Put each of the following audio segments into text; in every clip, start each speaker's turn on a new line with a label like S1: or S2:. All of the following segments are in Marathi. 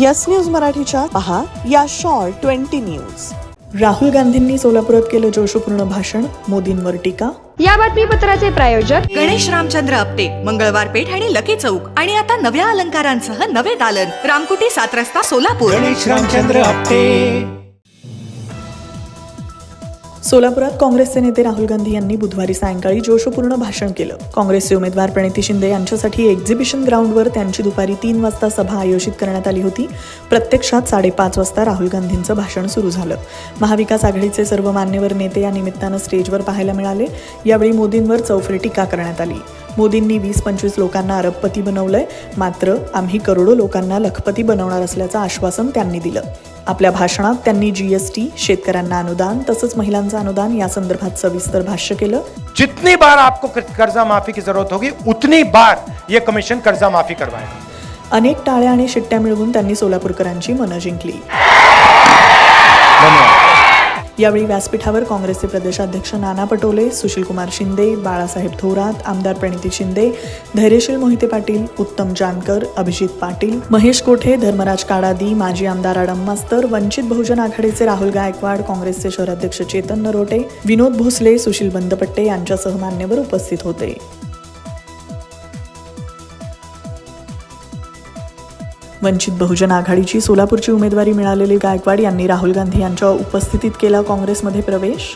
S1: यस न्यूज मराठीच्या पहा या शॉर्ट ट्वेंटी न्यूज. राहुल गांधींनी सोलापुरात केलं जोशपूर्ण भाषण मोदींवर टीका.
S2: या बातमीपत्राचे प्रायोजक
S3: गणेश रामचंद्र आपटे मंगळवार पेठ आणि लकी चौक आणि आता नव्या अलंकारांसह नवे दालन. रामकुटी सात रस्ता सोलापूर.
S4: गणेश रामचंद्र आपटे.
S1: सोलापुरात काँग्रेसचे नेते राहुल गांधी यांनी बुधवारी सायंकाळी जोशपूर्ण भाषण केलं. काँग्रेसचे उमेदवार प्रणिती शिंदे यांच्यासाठी एक्झिबिशन ग्राउंडवर त्यांची दुपारी तीन वाजता सभा आयोजित करण्यात आली होती. प्रत्यक्षात साडेपाच वाजता राहुल गांधींचं भाषण सुरू झालं. महाविकास आघाडीचे सर्व मान्यवर नेते या निमित्तानं स्टेजवर पाहायला मिळाले. यावेळी मोदींवर चौफेर टीका करण्यात आली. मोदींनी वीस पंचवीस लोकांना अरबपती बनवलंय. मात्र आम्ही करोडो लोकांना लखपती बनवणार असल्याचं आश्वासन त्यांनी दिलं. आपल्या भाषणात त्यांनी जीएसटी शेतकऱ्यांना अनुदान तसंच महिलांचं अनुदान या संदर्भात सविस्तर भाष्य केलं.
S4: जितनी बार आपको कर- कर्जा माफी की जरूरत होगी उतनी बार ये कमीशन कर्जा माफी करवाएगा.
S1: अनेक टाळ्या आणि शिट्ट्या मिळवून त्यांनी सोलापूरकरांची मनं जिंकली. यावेळी व्यासपीठावर काँग्रेसचे प्रदेशाध्यक्ष नाना पटोले सुशीलकुमार शिंदे बाळासाहेब थोरात आमदार प्रणिती शिंदे धैर्यशील मोहिते पाटील उत्तम जानकर अभिजित पाटील महेश कोठे धर्मराज काडादी माजी आमदार आडम मास्तर वंचित बहुजन आघाडीचे राहुल गायकवाड काँग्रेसचे शहराध्यक्ष चेतन नरोटे विनोद भोसले सुशील बंदपट्टे यांच्यासह मान्यवर उपस्थित होते. वंचित बहुजन आघाडीची सोलापूरची उमेदवारी मिळालेली गायकवाड यांनी राहुल गांधी यांच्या उपस्थितीत केला काँग्रेसमध्ये प्रवेश?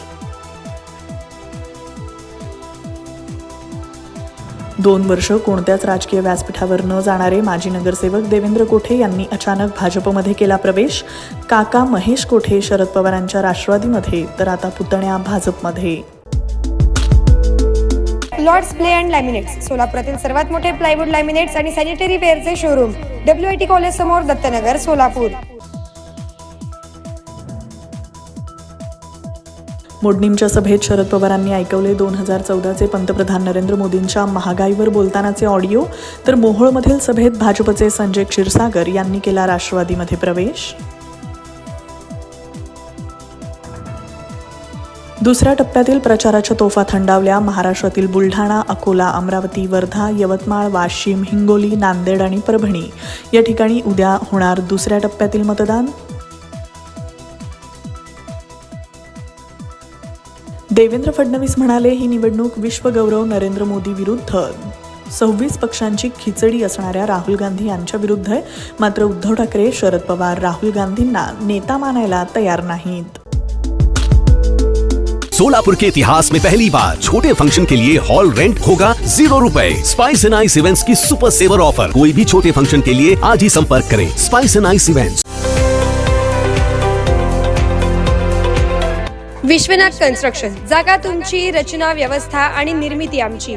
S1: दोन वर्ष कोणत्याच राजकीय व्यासपीठावर न जाणारे माजी नगरसेवक देवेंद्र कोठे यांनी अचानक भाजपमध्ये केला प्रवेश? काका महेश कोठे शरद पवारांच्या राष्ट्रवादीमध्ये तर आता पुतण्या भाजपमध्ये.
S2: लॉर्ड्स प्ले अँड लॅमिनेट्स सोलापुरातील सर्वात मोठे प्लायवूड लॅमिनेट्स आणि sanitary वेअरचे showroom W I T college समोर दत्तनगर सोलापूर.
S1: मोडणीमच्या सभेत शरद पवारांनी ऐकवले दोन हजार चौदाचे पंतप्रधान नरेंद्र मोदींच्या महागाईवर बोलतानाचे ऑडिओ तर मोहोळमधील सभेत भाजपचे संजय क्षीरसागर यांनी केला राष्ट्रवादीमध्ये प्रवेश. दुसऱ्या टप्प्यातील प्रचाराच्या तोफा थंडावल्या. महाराष्ट्रातील बुलढाणा अकोला अमरावती वर्धा यवतमाळ वाशिम हिंगोली नांदेड आणि परभणी. या ठिकाणी उद्या होणार दुसऱ्या टप्प्यातील मतदान. देवेंद्र फडणवीस म्हणाले ही निवडणूक विश्वगौरव नरेंद्र मोदी विरुद्ध. सव्वीस पक्षांची खिचडी असणाऱ्या राहुल गांधी यांच्या विरुद्ध आहे. मात्र उद्धव ठाकरे शरद पवार राहुल गांधींना नेता मानायला तयार नाहीत.
S5: सोलापुर के इतिहास में पहली बार छोटे फ़ंक्शन के लिए हॉल रेंट होगा ज़ीरो रूपए। स्पाइस एंड आइस इवेंट्स की सुपर सेवर ऑफ़र कोई भी छोटे फ़ंक्शन के लिए आज ही संपर्क करें। Spice and ice events
S2: Vishwanath construction जागा तुमची, रचना व्यवस्था आणि निर्मिती आमची।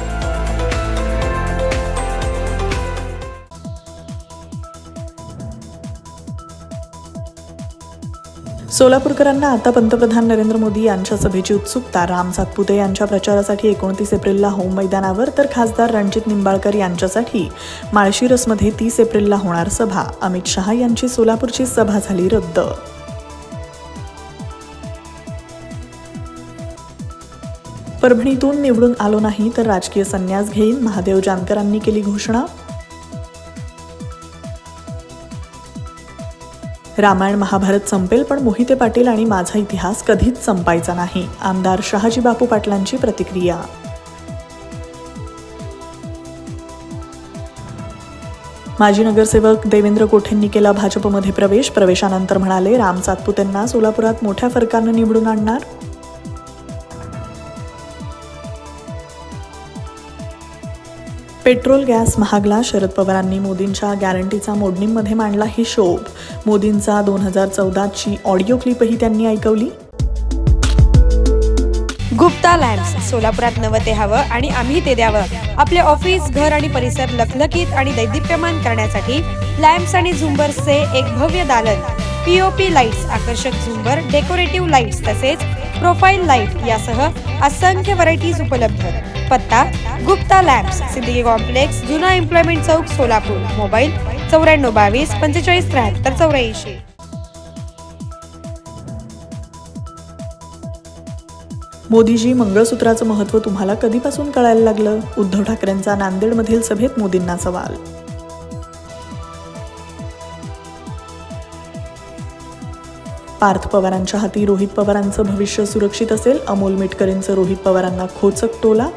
S1: सोलापूरकरांना आता पंतप्रधान नरेंद्र मोदी यांच्या सभेची उत्सुकता राम सातपुते यांच्या प्रचारासाठी एकोणतीस एप्रिलला होम मैदानावर तर खासदार रणजित निंबाळकर यांच्यासाठी माळशिरसमध्ये तीस एप्रिलला होणार सभा. अमित शहा यांची सोलापूरची सभा झाली रद्द. परभणीतून निवडून आलो नाही तर राजकीय संन्यास घेईन. महादेव जानकरांनी केली घोषणा. रामायण महाभारत संपेल पण मोहिते पाटील आणि माझा इतिहास कधीच संपायचा नाही. आमदार शहाजी बापू पाटलांची प्रतिक्रिया. माजी नगरसेवक देवेंद्र कोठेंनी केला भाजपमध्ये प्रवेश. प्रवेशानंतर म्हणाले राम सातपुतेंना सोलापुरात मोठ्या फरकानं निवडून आणणार? पेट्रोल गॅस महागला शरद पवारांनी मोदींच्या गॅरंटीचा मोडणींमध्ये मांडला हिशोब. मोदींचा दोन हजार चौदाची ऑडिओ क्लिपही त्यांनी ऐकवली.
S2: गुप्ता लॅम्प्स सोलापुरात नवं ते हवं आणि आम्ही ते द्यावं. आपले ऑफिस घर आणि परिसर लखलखीत आणि दैदिप्यमान करण्यासाठी लॅम्प्स आणि झुंबर्सचे एक भव्य दालन. पीओपी लाईट्स आकर्षक झुंबर डेकोरेटिव्ह लाईट्स तसेच प्रोफाईल लाइट यासह असंख्य व्हरायटीज उपलब्ध. पत्ता गुप्ता लॅब्स सिंदगी कॉम्प्लेक्स जुना एम्प्लॉयमेंट चौक सोलापूर. मोबाईल चौऱ्याण्णव बावीस पंचेचाळीस त्र्याहत्तर चौऱ्याऐंशी.
S1: मोदीजी मंगळसूत्राचं महत्त्व तुम्हाला कधीपासून कळायला लागलं? उद्धव ठाकरेंचा नांदेडमधील सभेत मोदींना सवाल. पार्थ पवारांच्या हाती रोहित पवारांचं भविष्य सुरक्षित असेल? अमोल मिटकरींचं रोहित पवारांना खोचक टोला?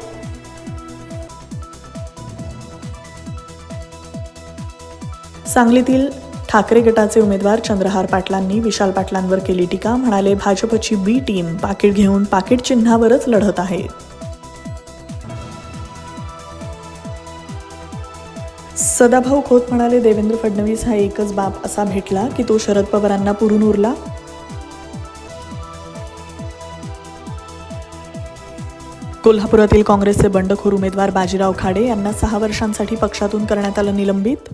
S1: सांगलीतील ठाकरे गटाचे उमेदवार चंद्रहार पाटलांनी विशाल पाटलांवर केली टीका. म्हणाले भाजपची बी टीम पाकिट घेऊन पाकिट चिन्हावरच लढत आहे. सदाभाऊ खोत म्हणाले देवेंद्र फडणवीस हा एकच बाप असा भेटला की तो शरद पवारांना पुरून उरला. कोल्हापुरातील काँग्रेसचे बंडखोर उमेदवार बाजीराव खाडे यांना सहा वर्षांसाठी पक्षातून करण्यात आलं निलंबित.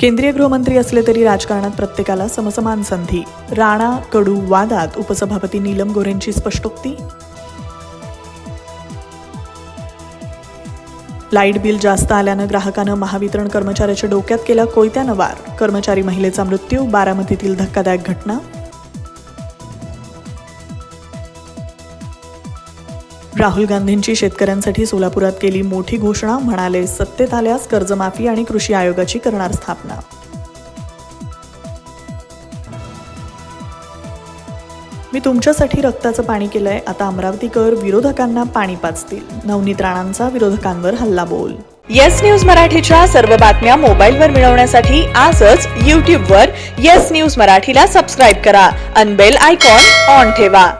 S1: केंद्रीय गृहमंत्री असले तरी राजकारणात प्रत्येकाला समसमान संधी. राणा कडू वादात उपसभापती नीलम गोरेंची स्पष्टोक्ती? लाइट बिल जास्त आल्यानं ग्राहकानं महावितरण कर्मचाऱ्याच्या डोक्यात केला कोयत्यानं वार. कर्मचारी महिलेचा मृत्यू बारामतीतील धक्कादायक घटना? राहुल गांधींची शेतकऱ्यांसाठी सोलापुरात केली मोठी घोषणा म्हणाले सत्तेत आल्यास कर्जमाफी आणि कृषी आयोगाची करणार स्थापना. मी तुमच्यासाठी रक्ताचं पाणी केलंय आता अमरावतीकर विरोधकांना पाणी पाचतील. नवनीत राणांचा विरोधकांवर हल्ला बोल
S6: येस न्यूज मराठीच्या सर्व बातम्या मोबाईलवर मिळवण्यासाठी आजच यूट्यूबवर येस न्यूज मराठीला सबस्क्राईब करा. अनबेल आयकॉन ऑन ठेवा.